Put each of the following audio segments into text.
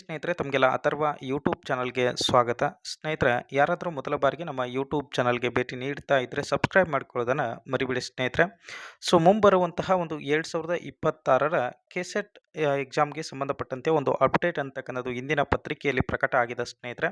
ಸ್ನೇಹಿತರೆ, ತಮಗೆಲ್ಲ ಅಥರ್ವ ಯೂಟ್ಯೂಬ್ ಚಾನಲ್ಗೆ ಸ್ವಾಗತ. ಸ್ನೇಹಿತರೆ, ಯಾರಾದರೂ ಮೊದಲ ಬಾರಿಗೆ ನಮ್ಮ ಯೂಟ್ಯೂಬ್ ಚಾನಲ್ಗೆ ಭೇಟಿ ನೀಡ್ತಾ ಇದ್ದರೆ ಸಬ್ಸ್ಕ್ರೈಬ್ ಮಾಡ್ಕೊಳ್ಳೋದನ್ನು ಮರಿಬಿಡಿ ಸ್ನೇಹಿತರೆ. ಸೊ ಮುಂಬರುವಂತಹ ಒಂದು ಎರಡು ಸಾವಿರದ ಇಪ್ಪತ್ತಾರರ ಕೆಸೆಟ್ ಎಕ್ಸಾಮ್ಗೆ ಸಂಬಂಧಪಟ್ಟಂತೆ ಒಂದು ಅಪ್ಡೇಟ್ ಅಂತಕ್ಕಂಥದ್ದು ಇಂದಿನ ಪತ್ರಿಕೆಯಲ್ಲಿ ಪ್ರಕಟ ಆಗಿದೆ ಸ್ನೇಹಿತರೆ.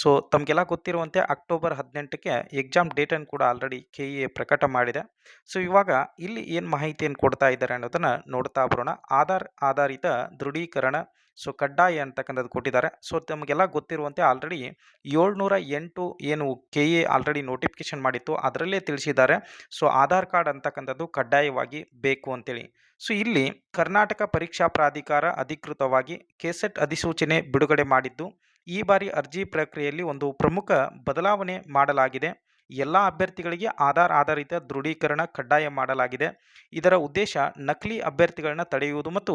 ಸೊ ತಮಗೆಲ್ಲ ಗೊತ್ತಿರುವಂತೆ ಅಕ್ಟೋಬರ್ ಹದಿನೆಂಟಕ್ಕೆ ಎಕ್ಸಾಮ್ ಡೇಟನ್ನು ಕೂಡ ಆಲ್ರೆಡಿ ಕೆ ಇ ಎ ಪ್ರಕಟ ಮಾಡಿದೆ. ಸೊ ಇವಾಗ ಇಲ್ಲಿ ಏನು ಮಾಹಿತಿಯನ್ನು ಕೊಡ್ತಾ ಇದ್ದಾರೆ ಅನ್ನೋದನ್ನು ನೋಡ್ತಾ ಬರೋಣ. ಆಧಾರ್ ಆಧಾರಿತ ದೃಢೀಕರಣ ಸೊ, ಕಡ್ಡಾಯ ಅಂತಕ್ಕಂಥದ್ದು ಕೊಟ್ಟಿದ್ದಾರೆ. ಸೊ, ತಮಗೆಲ್ಲ ಗೊತ್ತಿರುವಂತೆ ಆಲ್ರೆಡಿ ಏಳ್ನೂರ ಎಂಟು ಏನು ಕೆ ಎ ಆಲ್ರೆಡಿ ನೋಟಿಫಿಕೇಶನ್ ಮಾಡಿತ್ತು. ಅದರಲ್ಲೇ ತಿಳಿಸಿದ್ದಾರೆ. ಸೊ, ಆಧಾರ್ ಕಾರ್ಡ್ ಅಂತಕ್ಕಂಥದ್ದು ಕಡ್ಡಾಯವಾಗಿ ಬೇಕು ಅಂತೇಳಿ. ಸೊ, ಇಲ್ಲಿ ಕರ್ನಾಟಕ ಪರೀಕ್ಷಾ ಪ್ರಾಧಿಕಾರ ಅಧಿಕೃತವಾಗಿ ಕೆಸೆಟ್ ಅಧಿಸೂಚನೆ ಬಿಡುಗಡೆ ಮಾಡಿದ್ದು. ಈ ಬಾರಿ ಅರ್ಜಿ ಪ್ರಕ್ರಿಯೆಯಲ್ಲಿ ಒಂದು ಪ್ರಮುಖ ಬದಲಾವಣೆ ಮಾಡಲಾಗಿದೆ. ಎಲ್ಲ ಅಭ್ಯರ್ಥಿಗಳಿಗೆ ಆಧಾರ್ ಆಧಾರಿತ ದೃಢೀಕರಣ ಕಡ್ಡಾಯ ಮಾಡಲಾಗಿದೆ. ಇದರ ಉದ್ದೇಶ ನಕಲಿ ಅಭ್ಯರ್ಥಿಗಳನ್ನ ತಡೆಯುವುದು ಮತ್ತು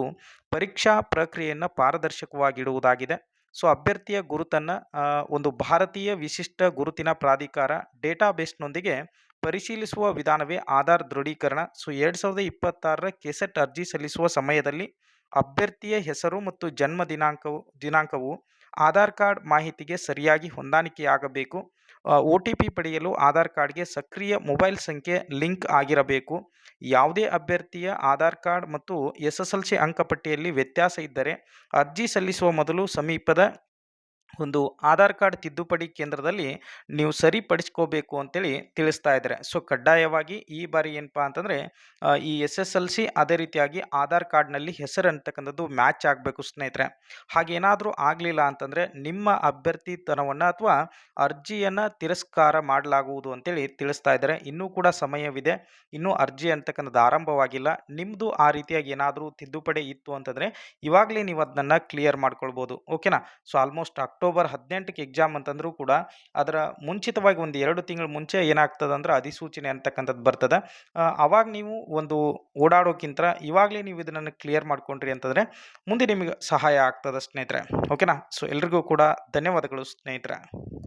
ಪರೀಕ್ಷಾ ಪ್ರಕ್ರಿಯೆಯನ್ನು ಪಾರದರ್ಶಕವಾಗಿಡುವುದಾಗಿದೆ. ಸೊ, ಅಭ್ಯರ್ಥಿಯ ಗುರುತನ್ನು ಒಂದು ಭಾರತೀಯ ವಿಶಿಷ್ಟ ಗುರುತಿನ ಪ್ರಾಧಿಕಾರ ಡೇಟಾಬೇಸ್ನೊಂದಿಗೆ ಪರಿಶೀಲಿಸುವ ವಿಧಾನವೇ ಆಧಾರ್ ದೃಢೀಕರಣ. ಸೊ, ಎರಡು ಸಾವಿರದ ಇಪ್ಪತ್ತಾರರ ಕೆಸೆಟ್ ಅರ್ಜಿ ಸಲ್ಲಿಸುವ ಸಮಯದಲ್ಲಿ ಅಭ್ಯರ್ಥಿಯ ಹೆಸರು ಮತ್ತು ಜನ್ಮ ದಿನಾಂಕವು ದಿನಾಂಕವು ಆಧಾರ್ ಕಾರ್ಡ್ ಮಾಹಿತಿಗೆ ಸರಿಯಾಗಿ ಹೊಂದಾಣಿಕೆಯಾಗಬೇಕು. ಒ ಟಿ ಪಿ ಪಡೆಯಲು ಆಧಾರ್ ಕಾರ್ಡ್ಗೆ ಸಕ್ರಿಯ ಮೊಬೈಲ್ ಸಂಖ್ಯೆ ಲಿಂಕ್ ಆಗಿರಬೇಕು. ಯಾವುದೇ ಅಭ್ಯರ್ಥಿಯ ಆಧಾರ್ ಕಾರ್ಡ್ ಮತ್ತು ಎಸ್ ಎಸ್ ಎಲ್ ಸಿ ಅಂಕಪಟ್ಟಿಯಲ್ಲಿ ವ್ಯತ್ಯಾಸ ಇದ್ದರೆ ಅರ್ಜಿ ಸಲ್ಲಿಸುವ ಮೊದಲು ಸಮೀಪದ ಒಂದು ಆಧಾರ್ ಕಾರ್ಡ್ ತಿದ್ದುಪಡಿ ಕೇಂದ್ರದಲ್ಲಿ ನೀವು ಸರಿಪಡಿಸ್ಕೋಬೇಕು ಅಂತೇಳಿ ತಿಳಿಸ್ತಾ ಇದ್ದಾರೆ. ಸೊ ಕಡ್ಡಾಯವಾಗಿ ಈ ಬಾರಿ ಏನಪ್ಪ ಅಂತಂದರೆ ಈ ಎಸ್ ಎಸ್ ಎಲ್ ಸಿ ಅದೇ ರೀತಿಯಾಗಿ ಆಧಾರ್ ಕಾರ್ಡ್ನಲ್ಲಿ ಹೆಸರು ಅಂತಕ್ಕಂಥದ್ದು ಮ್ಯಾಚ್ ಆಗಬೇಕು ಸ್ನೇಹಿತರೆ. ಹಾಗೇನಾದರೂ ಆಗಲಿಲ್ಲ ಅಂತಂದರೆ ನಿಮ್ಮ ಅಭ್ಯರ್ಥಿತನವನ್ನು ಅಥವಾ ಅರ್ಜಿಯನ್ನು ತಿರಸ್ಕಾರ ಮಾಡಲಾಗುವುದು ಅಂತೇಳಿ ತಿಳಿಸ್ತಾ ಇದ್ದಾರೆ. ಇನ್ನೂ ಕೂಡ ಸಮಯವಿದೆ. ಇನ್ನೂ ಅರ್ಜಿ ಅಂತಕ್ಕಂಥದ್ದು ಆರಂಭವಾಗಿಲ್ಲ. ನಿಮ್ಮದು ಆ ರೀತಿಯಾಗಿ ಏನಾದರೂ ತಿದ್ದುಪಡಿ ಇತ್ತು ಅಂತಂದರೆ ಇವಾಗಲೇ ನೀವು ಅದನ್ನು ಕ್ಲಿಯರ್ ಮಾಡ್ಕೊಳ್ಬೋದು. ಓಕೆನಾ ಸೊ ಆಲ್ಮೋಸ್ಟ್ ಅಕ್ಟೋಬರ್ ಹದಿನೆಂಟಕ್ಕೆ ಎಕ್ಸಾಮ್ ಅಂತಂದರೂ ಕೂಡ ಅದರ ಮುಂಚಿತವಾಗಿ ಒಂದು ಎರಡು ತಿಂಗಳು ಮುಂಚೆ ಏನಾಗ್ತದೆ ಅಂದ್ರೆ ಅಧಿಸೂಚನೆ ಅಂತಕ್ಕಂಥದ್ದು ಬರ್ತದೆ. ಆವಾಗ ನೀವು ಒಂದು ಓಡಾಡೋಕ್ಕಿಂತ ಇವಾಗಲೇ ನೀವು ಇದನ್ನು ಕ್ಲಿಯರ್ ಮಾಡ್ಕೊಂಡ್ರಿ ಅಂತಂದರೆ ಮುಂದೆ ನಿಮಗೆ ಸಹಾಯ ಆಗ್ತದೆ ಸ್ನೇಹಿತರೆ. ಓಕೆನಾ ಸೊ ಎಲ್ರಿಗೂ ಕೂಡ ಧನ್ಯವಾದಗಳು ಸ್ನೇಹಿತರೆ.